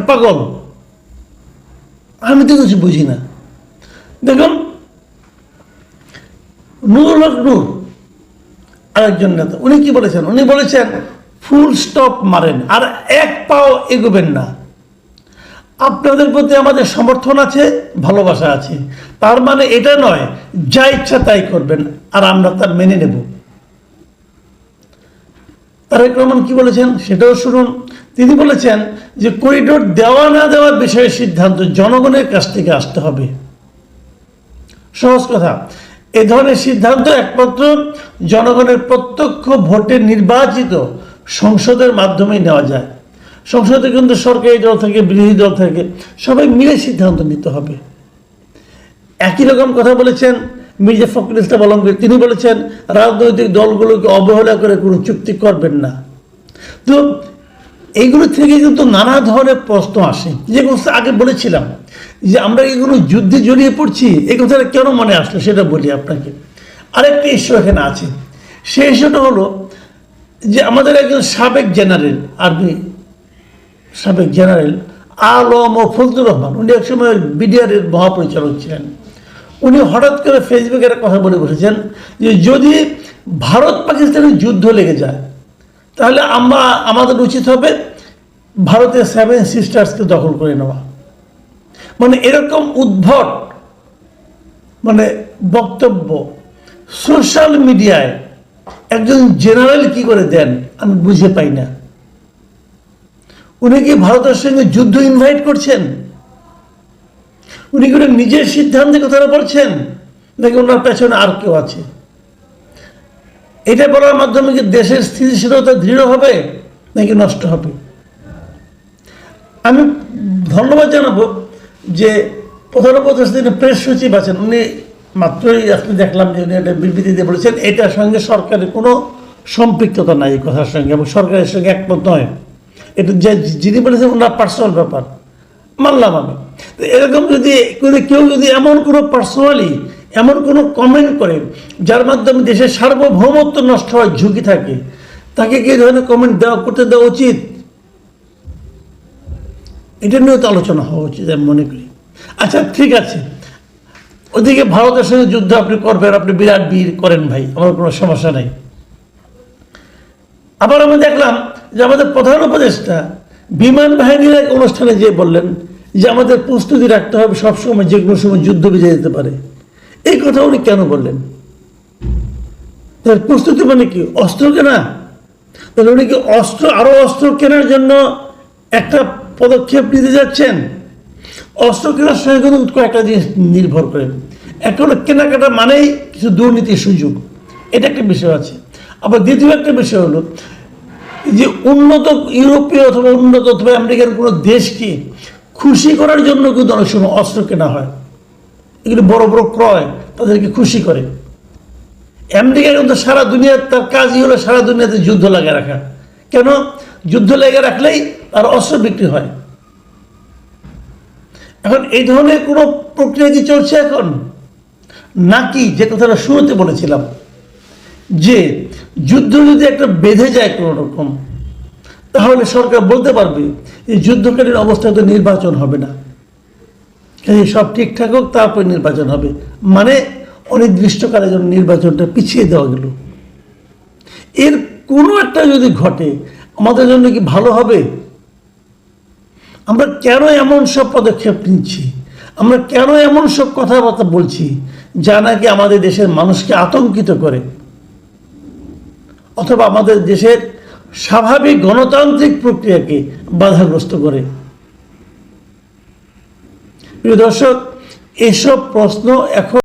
কি পাগল। আমি তো কিছু বুঝি না। দেখুন নুরুল হক নূর, আরেকজন নেতা। উনি কি বলেছেন? উনি বলেছেন, ফুল স্টপ মারেন, আর এক পাও এগোবেন না। আপনাদের প্রতি আমাদের সমর্থন আছে, ভালোবাসা আছে। তার মানে এটা নয়, যা ইচ্ছা তাই করবেন, আর আমরা তার মেনে নেব। তারেক রহমান কি বলেছেন? সেটাও শুনুন। তিনি বলেছেন যে করিডোর দেওয়া না দেওয়ার বিষয়ে সিদ্ধান্ত জনগণের কাছ থেকে আসতে হবে। সহজ কথা। এ ধরনের সিদ্ধান্ত একমাত্র জনগণের প্রত্যক্ষ ভোটে নির্বাচিত সংসদের মাধ্যমে নেওয়া যায়। সংসদে কিন্তু সরকারি দল থেকে, বিরোধী দল থেকে, সবাই মিলে সিদ্ধান্ত নিতে হবে। একই রকম কথা বলেছেন মির্জা ফখরুল ইসলাম আলমগীর, তিনি বলেছেন, রাজনৈতিক দলগুলোকে অবহেলা করে কোনো চুক্তি করবেন না। তো এইগুলো থেকে কিন্তু নানা ধরনের প্রশ্ন আসে। যে কথা আগে বলেছিলাম, যে আমরা এগুলো যুদ্ধে জড়িয়ে পড়ছি? এই কথাটা কেন মনে আসলো সেটা বলি আপনাকে। আরেকটি ইস্যু এখানে আছে। সেই ইস্যুটা হলো যে আমাদের একজন সাবেক জেনারেল আর্মি সাবেক জেনারেল আলম ও ফজলুর রহমান, উনি একসময় বিডিআরের মহাপরিচালক ছিলেন। উনি হঠাৎ করে ফেসবুকে একটা কথা বলে বসেছেন যে যদি ভারত পাকিস্তানের যুদ্ধ লেগে যায়, তাহলে আমরা, আমাদের উচিত হবে ভারতের সেভেন সিস্টার্সকে দখল করে নেওয়া। মানে এরকম উদ্ভট মানে বক্তব্য সোশ্যাল মিডিয়ায় একজন জেনারেল কি করে দেন আমি বুঝে পাই না। উনি কি ভারতের সঙ্গে যুদ্ধ ইনভাইট করছেন? উনি করে নিজের সিদ্ধান্তে কথাটা বলছেন? নাকি ওনার পেছনে আর কেউ আছে? এটা বলার মাধ্যমে কি দেশের স্থিতিশীলতা দৃঢ় হবে, নাকি নষ্ট হবে? আমি ধন্যবাদ জানাব যে প্রধান উপদেষ্টা তিনি প্রেস সচিব আছেন, উনি মাত্রই আজকে দেখলাম যে উনি একটা বিবৃতিতে বলেছেন, এটার সঙ্গে সরকারের কোনো সম্পৃক্ততা নাই এই কথার সঙ্গে, এবং সরকারের সঙ্গে একমত নয়। এটা যে যিনি বলেছেন, ওনার পার্সোনাল ব্যাপার। মানলাম আমি। এরকম যদি কেউ যদি এমন কোনো পার্সোনালি এমন কোনো কমেন্ট করে, যার মাধ্যমে দেশের সার্বভৌমত্ব নষ্ট হওয়ার ঝুঁকি থাকে, তাকে কি ধরনের কমেন্ট দেওয়া, করতে দেওয়া উচিত? এটা নিয়েও তো আলোচনা হওয়া উচিত আমি মনে করি। আচ্ছা ঠিক আছে। ওদিকে ভারতের সঙ্গে যুদ্ধ আপনি করবেন, আপনি বিরাট বীর করেন ভাই, আমার কোনো সমস্যা নেই। আবার আমি দেখলাম যে আমাদের প্রধান উপদেষ্টা বিমান বাহিনীর এক অনুষ্ঠানে যে বললেন যে আমাদের প্রস্তুতি রাখতে হবে সবসময়, যে কোনো সময় যুদ্ধ বিজয় যেতে পারে। এই কথা উনি কেন বললেন? তার প্রস্তুতি মানে কি? অস্ত্র কেনা? তাহলে উনি কি অস্ত্র আরও অস্ত্র কেনার জন্য একটা পদক্ষেপ নিতে যাচ্ছেন? অস্ত্র কেনার সঙ্গে কিন্তু কয়েকটা জিনিস নির্ভর করে। একটা হলো কেনাকাটা মানেই কিছু দুর্নীতির সুযোগ। এটা একটা বিষয় আছে। আবার দ্বিতীয় একটা বিষয় হলো যে উন্নত ইউরোপীয় অথবা উন্নত অথবা আমেরিকার কোনো দেশকে খুশি করার জন্য কিন্তু অনেক সময় অস্ত্র কেনা হয়। এগুলো বড় বড় ক্রয়, তাদেরকে খুশি করে। আমেরিকা কিন্তু সারা দুনিয়ার তার কাজই হলো সারা দুনিয়াতে যুদ্ধ লাগিয়ে রাখা। কেন? যুদ্ধ লাগিয়ে রাখলেই তার অস্ত্র বিক্রি হয়। এখন এই ধরনের কোনো প্রক্রিয়া কি চলছে এখন? নাকি যে কথাটা শুরুতে বলেছিলাম, যে যুদ্ধ যদি একটা বেঁধে যায় কোনো রকম তাহলে সরকার বলতে পারবে যে যুদ্ধকালীন অবস্থায় তো নির্বাচন হবে না। কাজে সব ঠিকঠাক হোক, তারপর নির্বাচন হবে। মানে অনির্দিষ্টকালের জন্য নির্বাচনটা পিছিয়ে দেওয়া গেল। এর কোনো একটা যদি ঘটে, আমাদের জন্য কি ভালো হবে? আমরা কেন এমন সব পদক্ষেপ নিচ্ছি? আমরা কেন এমন সব কথাবার্তা বলছি, যা নাকি আমাদের দেশের মানুষকে আতঙ্কিত করে? অথবা আমাদের দেশের স্বাভাবিক গণতান্ত্রিক প্রক্রিয়াকে বাধাগ্রস্ত করে। প্রিয় দর্শক এসব প্রশ্ন এখন